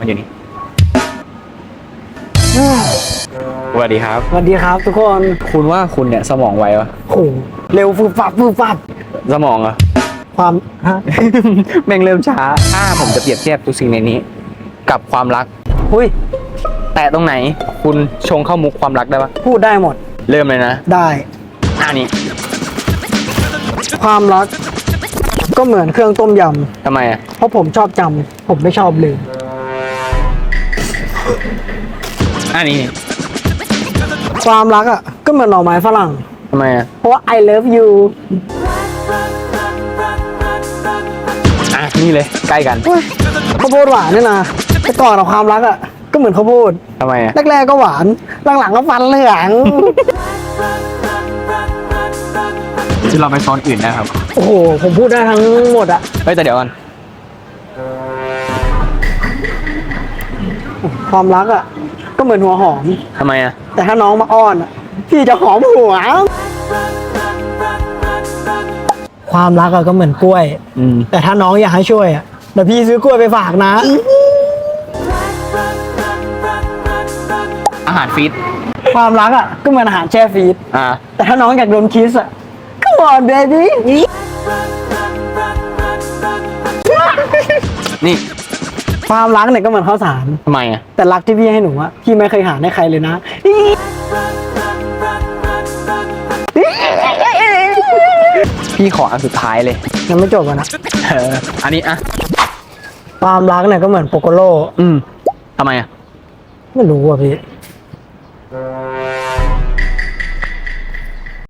มันอยู่นี่สวัสดีครับ สวัสดีครับทุกคนคุณว่าคุณเนี่ยสมองไวปะโหเร็วฟืบฟับฟืบฟับสมองเหรอะ ความฮะแม่งเริ่มช้า ถ้าผมจะเปรียบเทียบทุกสิ่งในนี้ กับความรักอุ้ย แต่ตรงไหน คุณชงเข้ามุกความรักได้ปะพูดได้หมดเริ่มเลยนะได้อ่านี่ความรัก ก็เหมือนเครื่องต้มยทำไมอะำเพราะผมชอบจำผมไม่ชอบลืม อ่านี่ความรักอะ ก็เหมือนหน่อไม้ฝรั่ง ทำไมอะเพราะว่า I love you อะนี่เลยใกล้กันอุ้ยข้าวโพดหวานเนี่ยนะแต่ก่อนอะความรักอะ ก็เหมือนข้าวโพด ทำไมอะแรกๆก็หวาน หลังๆก็ฟันเหลืองคือเราไปซ้อนอื่นนะครับ โอ้โห ผมพูดได้ทั้งหมดอะ เฮ้ยแต่เดี๋ยวก่อน ความรักอะ ก็เหมือนหัวหอม ทำไมอะ แต่ถ้าน้องมาอ้อนอะพี่จะหอมหัว ความรักอะก็เหมือนกล้วย อืม แต่ถ้าน้องอยากให้ช่วยอะเดี๋ยวพี่ซื้อกล้วยไปฝากนะ อาหารฟีดความรักอะก็เหมือนอาหารแช่ฟรีซอ่า แต่ถ้าน้องอยากโดนคิสอะก็บอนเบบี้นี่ ความรักเนี่ยก็เหมือนข้าวสาร ทำไมอะ แต่รักที่พี่ให้หนูอะพี่ไม่เคยหาให้ใครเลยนะ พี่ขออันสุดท้ายเลย ยังไม่จบอะนะ เออ อันนี้อะ ความรักเนี่ยก็เหมือนโปโกโลอืมทำไมอะ ไม่รู้อะพี่